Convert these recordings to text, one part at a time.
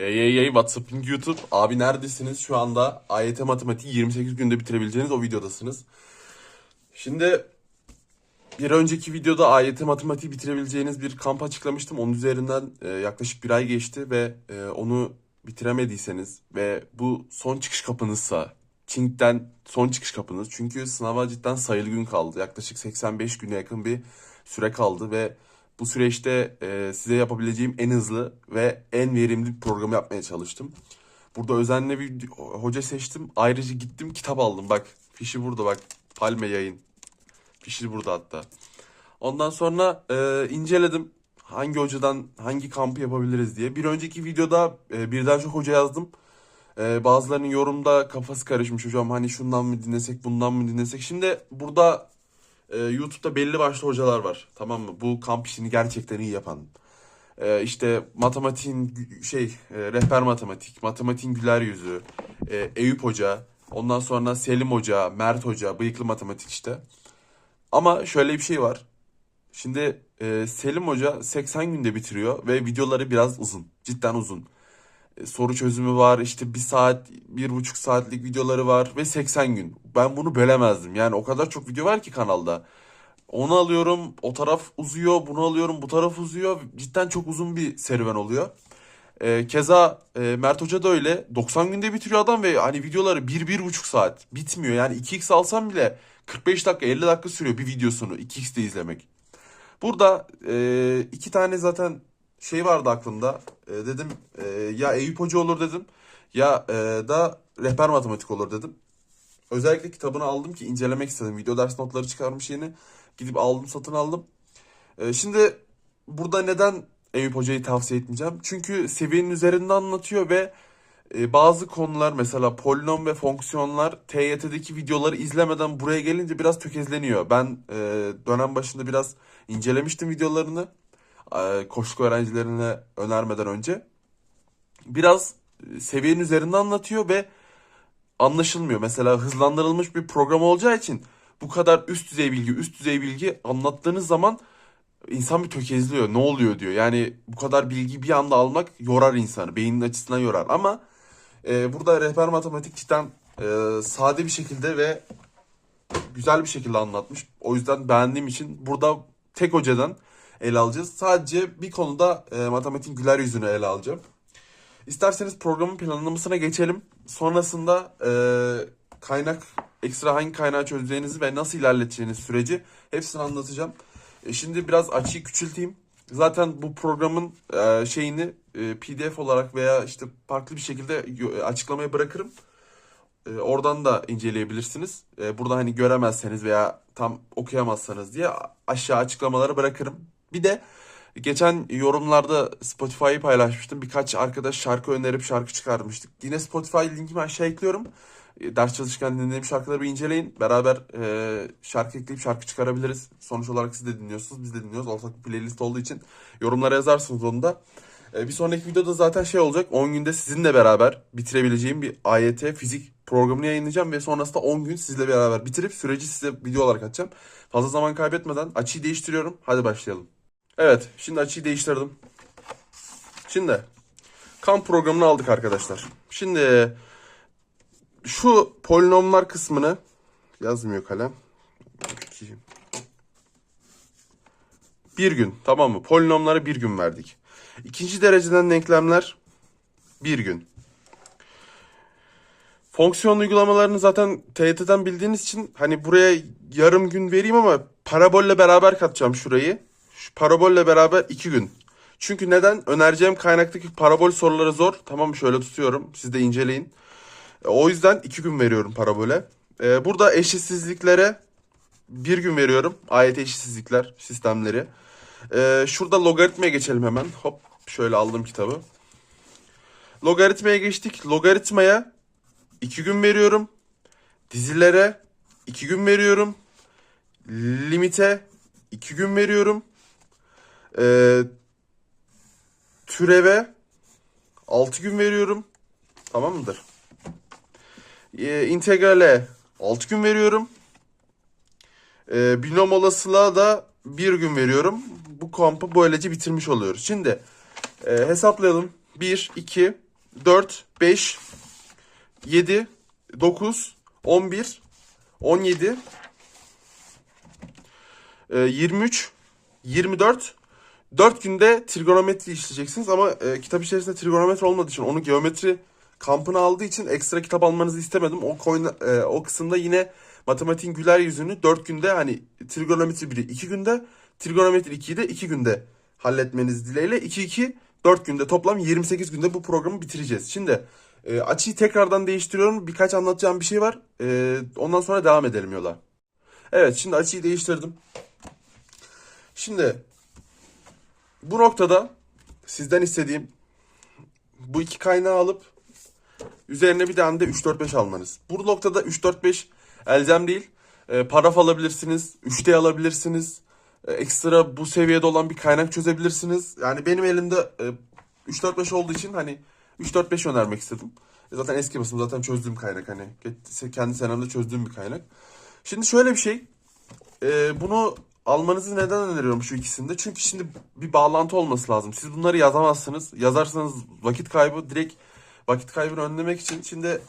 Hey hey WhatsApp YouTube. Abi neredesiniz? Şu anda AYT Matematik 28 günde bitirebileceğiniz o videodasınız. Şimdi bir önceki videoda AYT Matematik bitirebileceğiniz bir kamp açıklamıştım. Onun üzerinden e, yaklaşık bir ay geçti ve e, onu bitiremediyseniz ve bu son çıkış kapınızsa King'den son çıkış kapınız. Çünkü sınava cidden sayılı gün kaldı. Yaklaşık 85 güne yakın bir süre kaldı ve bu süreçte e, size yapabileceğim en hızlı ve en verimli bir programı yapmaya çalıştım. Burada özenle bir hoca seçtim. Ayrıca gittim kitap aldım. Bak fişi burada bak. Palme yayın. Fişi burada hatta. Ondan sonra e, inceledim. Hangi hocadan hangi kampı yapabiliriz diye. Bir önceki videoda e, birden çok hoca yazdım. E, bazılarının yorumda kafası karışmış hocam. Hani şundan mı dinlesek bundan mı dinlesek. Şimdi burada e, YouTube'da belli başlı hocalar var. Tamam mı? Bu kamp işini gerçekten iyi yapan. E, işte matematiğin şey e, rehber matematik, matematiğin güler yüzü, e, Eyüp Hoca, ondan sonra Selim Hoca, Mert Hoca, bıyıklı matematik işte. Ama şöyle bir şey var. Şimdi e, Selim Hoca 80 günde bitiriyor ve videoları biraz uzun. Cidden uzun. E, soru çözümü var, işte bir saat, bir buçuk saatlik videoları var ve 80 gün. Ben bunu bölemezdim. Yani o kadar çok video var ki kanalda. Onu alıyorum, o taraf uzuyor, bunu alıyorum, bu taraf uzuyor. Cidden çok uzun bir serüven oluyor. E, keza e, Mert Hoca da öyle. 90 günde bitiriyor adam ve hani videoları 1-1,5 saat. Bitmiyor. Yani 2x alsam bile 45 dakika 50 dakika sürüyor bir videosunu 2x'te izlemek. Burada e, iki tane zaten şey vardı aklımda. E, dedim e, ya Eyüp Hoca olur dedim. Ya e, da rehber matematik olur dedim. Özellikle kitabını aldım ki incelemek istedim. Video ders notları çıkarmış yeni. Gidip aldım satın aldım. E, şimdi burada neden Eyüp Hoca'yı tavsiye etmeyeceğim? Çünkü seviyenin üzerinde anlatıyor ve e, bazı konular mesela polinom ve fonksiyonlar TYT'deki videoları izlemeden buraya gelince biraz tökezleniyor. Ben e, dönem başında biraz incelemiştim videolarını e, koşku öğrencilerine önermeden önce. Biraz e, seviyenin üzerinde anlatıyor ve anlaşılmıyor. Mesela hızlandırılmış bir program olacağı için bu kadar üst düzey bilgi, üst düzey bilgi anlattığınız zaman insan bir tökezliyor. Ne oluyor diyor. Yani bu kadar bilgi bir anda almak yorar insanı. Beynin açısından yorar. Ama e, burada rehber matematik cidden e, sade bir şekilde ve güzel bir şekilde anlatmış. O yüzden beğendiğim için burada tek hocadan ele alacağız. Sadece bir konuda e, matematiğin güler yüzünü ele alacağım. İsterseniz programın planlamasına geçelim. Sonrasında e, kaynak, ekstra hangi kaynağı çözeceğinizi ve nasıl ilerleteceğiniz süreci hepsini anlatacağım. E, şimdi biraz açıyı küçülteyim. Zaten bu programın e, şeyini e, PDF olarak veya işte farklı bir şekilde yo- açıklamaya bırakırım. E, oradan da inceleyebilirsiniz. E, burada hani göremezseniz veya tam okuyamazsanız diye aşağı açıklamaları bırakırım. Bir de geçen yorumlarda Spotify'ı paylaşmıştım. Birkaç arkadaş şarkı önerip şarkı çıkarmıştık. Yine Spotify linkimi aşağı ekliyorum. E, Ders çalışırken dinlediğim şarkıları bir inceleyin. Beraber e, şarkı ekleyip şarkı çıkarabiliriz. Sonuç olarak siz de dinliyorsunuz, biz de dinliyoruz. Ortak bir playlist olduğu için yorumlara yazarsınız onu da. E, bir sonraki videoda zaten şey olacak. 10 günde sizinle beraber bitirebileceğim bir AYT fizik programını yayınlayacağım ve sonrasında 10 gün sizle beraber bitirip süreci size video olarak atacağım. Fazla zaman kaybetmeden açıyı değiştiriyorum. Hadi başlayalım. Evet, şimdi açıyı değiştirdim. Şimdi kamp programını aldık arkadaşlar. Şimdi şu polinomlar kısmını yazmıyor kalem. Bir gün tamam mı? Polinomlara bir gün verdik. İkinci dereceden denklemler bir gün. Fonksiyon uygulamalarını zaten TYT'den bildiğiniz için hani buraya yarım gün vereyim ama parabolle beraber katacağım şurayı. Parabolle beraber iki gün. Çünkü neden? Önereceğim kaynaktaki parabol soruları zor. Tamam? Şöyle tutuyorum. Siz de inceleyin. E, O yüzden iki gün veriyorum parabole. E, burada eşitsizliklere bir gün veriyorum. AYT eşitsizlikler sistemleri. E, şurada logaritmaya geçelim hemen. Hop şöyle aldım kitabı. Logaritmaya geçtik. Logaritmaya iki gün veriyorum. Dizilere iki gün veriyorum. Limite iki gün veriyorum. E, türeve 6 gün veriyorum. Tamam mıdır? E, integrale 6 gün veriyorum. E, binom olasılığa da 1 gün veriyorum. Bu kampı böylece bitirmiş oluyoruz. Şimdi e, hesaplayalım. 1, 2, 4, 5, 7, 9, 11, 17, e, 23, 24, 4 günde trigonometri işleyeceksiniz ama e, kitap içerisinde trigonometri olmadığı için onu geometri kampına aldığı için ekstra kitap almanızı istemedim. O coin, e, o kısımda yine matematiğin güler yüzünü 4 günde hani trigonometri 1'i 2 günde, trigonometri 2'yi de 2 günde halletmeniz dileğiyle 2 2 4 günde toplam 28 günde bu programı bitireceğiz. Şimdi e, açıyı tekrardan değiştiriyorum. Birkaç anlatacağım bir şey var. E, ondan sonra devam edelim yola. Evet şimdi açıyı değiştirdim. Şimdi bu noktada sizden istediğim bu iki kaynağı alıp üzerine bir tane de 3-4-5 almanız. Bu noktada 3-4-5 elzem değil. E, paraf alabilirsiniz, 3D alabilirsiniz. E, ekstra bu seviyede olan bir kaynak çözebilirsiniz. Yani benim elimde e, 3-4-5 olduğu için hani 3-4-5 önermek istedim. E, zaten eski basım zaten çözdüğüm kaynak hani. Kendi senemde çözdüğüm bir kaynak. Şimdi şöyle bir şey. E, bunu almanızı neden öneriyorum şu ikisinde? Çünkü şimdi bir bağlantı olması lazım. Siz bunları yazamazsınız. Yazarsanız vakit kaybı direkt vakit kaybını önlemek için şimdi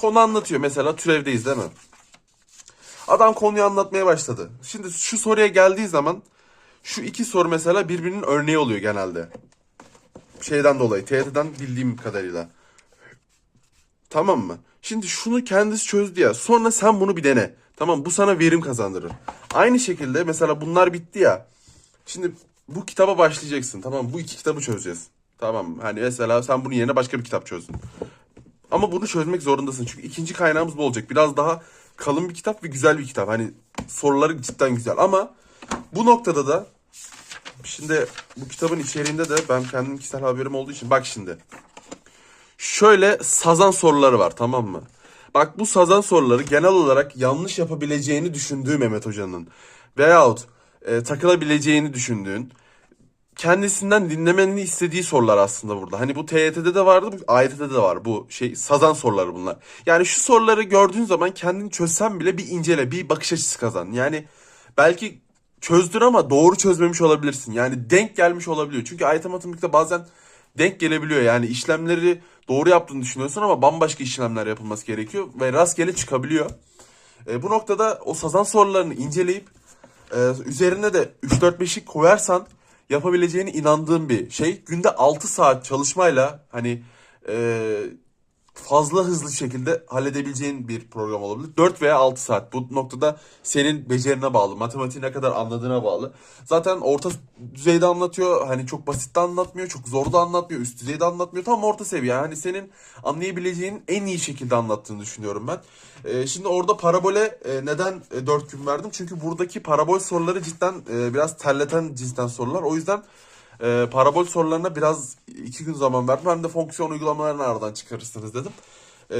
konu anlatıyor. Mesela türevdeyiz değil mi? Adam konuyu anlatmaya başladı. Şimdi şu soruya geldiği zaman şu iki soru mesela birbirinin örneği oluyor genelde. Şeyden dolayı, TYT'den bildiğim kadarıyla. Tamam mı? Şimdi şunu kendisi çözdü ya. Sonra sen bunu bir dene. Tamam bu sana verim kazandırır. Aynı şekilde mesela bunlar bitti ya. Şimdi bu kitaba başlayacaksın. Tamam? Bu iki kitabı çözeceğiz. Tamam? Hani mesela sen bunun yerine başka bir kitap çözdün. Ama bunu çözmek zorundasın. Çünkü ikinci kaynağımız bu olacak. Biraz daha kalın bir kitap ve güzel bir kitap. Hani soruları cidden güzel. Ama bu noktada da şimdi bu kitabın içeriğinde de ben kendim kişisel haberim olduğu için bak şimdi. Şöyle sazan soruları var tamam mı? Bak bu sazan soruları genel olarak yanlış yapabileceğini düşündüğü Mehmet Hoca'nın veyahut e, takılabileceğini düşündüğün kendisinden dinlemeni istediği sorular aslında burada. Hani bu TYT'de de vardı, bu AYT'de de var bu şey sazan soruları bunlar. Yani şu soruları gördüğün zaman kendini çözsen bile bir incele, bir bakış açısı kazan. Yani belki çözdün ama doğru çözmemiş olabilirsin. Yani denk gelmiş olabiliyor. Çünkü AYT matematikte bazen denk gelebiliyor. Yani işlemleri doğru yaptığını düşünüyorsun ama bambaşka işlemler yapılması gerekiyor ve rastgele çıkabiliyor. E, bu noktada o sazan sorularını inceleyip e, üzerine de 3-4-5'i koyarsan yapabileceğine inandığım bir şey. Günde 6 saat çalışmayla hani e, fazla hızlı şekilde halledebileceğin bir program olabilir. 4 veya 6 saat. Bu noktada senin becerine bağlı, matematiği ne kadar anladığına bağlı. Zaten orta düzeyde anlatıyor. Hani çok basit de anlatmıyor, çok zor da anlatmıyor, üst düzeyde anlatmıyor. Tam orta seviye. Hani senin anlayabileceğin en iyi şekilde anlattığını düşünüyorum ben. Ee, şimdi orada parabole e, neden e, 4 gün verdim? Çünkü buradaki parabol soruları cidden e, biraz terleten cinsten sorular. O yüzden e, parabol sorularına biraz iki gün zaman verdim. Hem de fonksiyon uygulamalarını aradan çıkarırsınız dedim. E,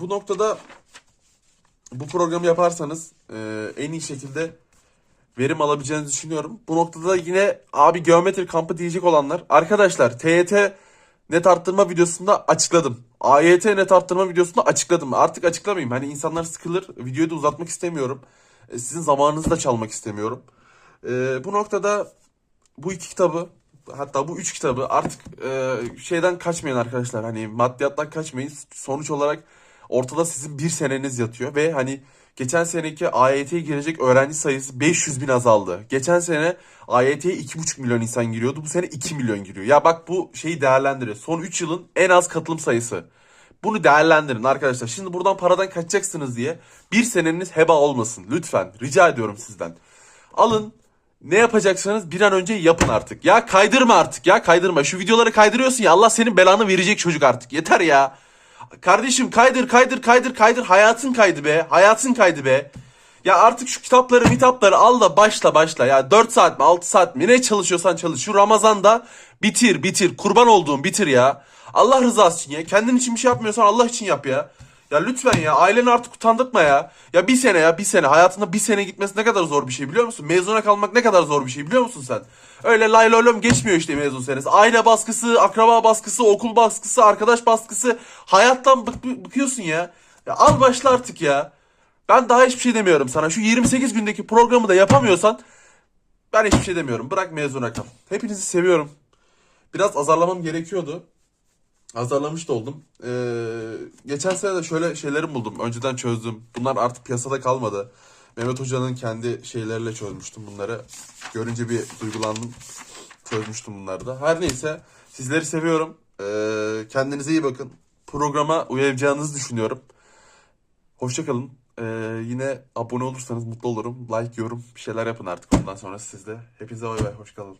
bu noktada bu programı yaparsanız e, en iyi şekilde verim alabileceğinizi düşünüyorum. Bu noktada yine abi geometri kampı diyecek olanlar. Arkadaşlar TYT net arttırma videosunda açıkladım. AYT net arttırma videosunda açıkladım. Artık açıklamayayım. Hani insanlar sıkılır. Videoyu da uzatmak istemiyorum. E, Sizin zamanınızı da çalmak istemiyorum. E, bu noktada bu iki kitabı hatta bu üç kitabı artık e, şeyden kaçmayın arkadaşlar. Hani maddiyattan kaçmayın. Sonuç olarak ortada sizin bir seneniz yatıyor ve hani geçen seneki AYT'ye girecek öğrenci sayısı 500 bin azaldı. Geçen sene AYT'ye 2,5 milyon insan giriyordu. Bu sene 2 milyon giriyor. Ya bak bu şeyi değerlendirin. Son 3 yılın en az katılım sayısı. Bunu değerlendirin arkadaşlar. Şimdi buradan paradan kaçacaksınız diye bir seneniz heba olmasın. Lütfen rica ediyorum sizden. Alın ne yapacaksanız bir an önce yapın artık. Ya kaydırma artık ya kaydırma. Şu videoları kaydırıyorsun ya Allah senin belanı verecek çocuk artık. Yeter ya. Kardeşim kaydır kaydır kaydır kaydır. Hayatın kaydı be. Hayatın kaydı be. Ya artık şu kitapları mitapları al da başla başla. Ya 4 saat mi 6 saat mi ne çalışıyorsan çalış. Şu Ramazan'da bitir bitir. Kurban olduğum bitir ya. Allah rızası için ya. Kendin için bir şey yapmıyorsan Allah için yap ya. Ya lütfen ya aileni artık utandırtma ya. Ya bir sene ya bir sene hayatında bir sene gitmesi ne kadar zor bir şey biliyor musun? Mezuna kalmak ne kadar zor bir şey biliyor musun sen? Öyle lay lay lom geçmiyor işte mezun senesi. Aile baskısı, akraba baskısı, okul baskısı, arkadaş baskısı. Hayattan bık- bıkıyorsun ya. Ya al başla artık ya. Ben daha hiçbir şey demiyorum sana. Şu 28 gündeki programı da yapamıyorsan ben hiçbir şey demiyorum. Bırak mezuna kal. Hepinizi seviyorum. biraz azarlamam gerekiyordu. Azarlamış da oldum. Ee, geçen sene de şöyle şeylerim buldum. Önceden çözdüm. Bunlar artık piyasada kalmadı. Mehmet Hoca'nın kendi şeyleriyle çözmüştüm bunları. Görünce bir duygulandım. Çözmüştüm bunları da. Her neyse sizleri seviyorum. Ee, kendinize iyi bakın. Programa uyacağınızı düşünüyorum. Hoşçakalın. Ee, yine abone olursanız mutlu olurum. Like, yorum bir şeyler yapın artık ondan sonra siz de. Hepinize bay bay. Hoşçakalın.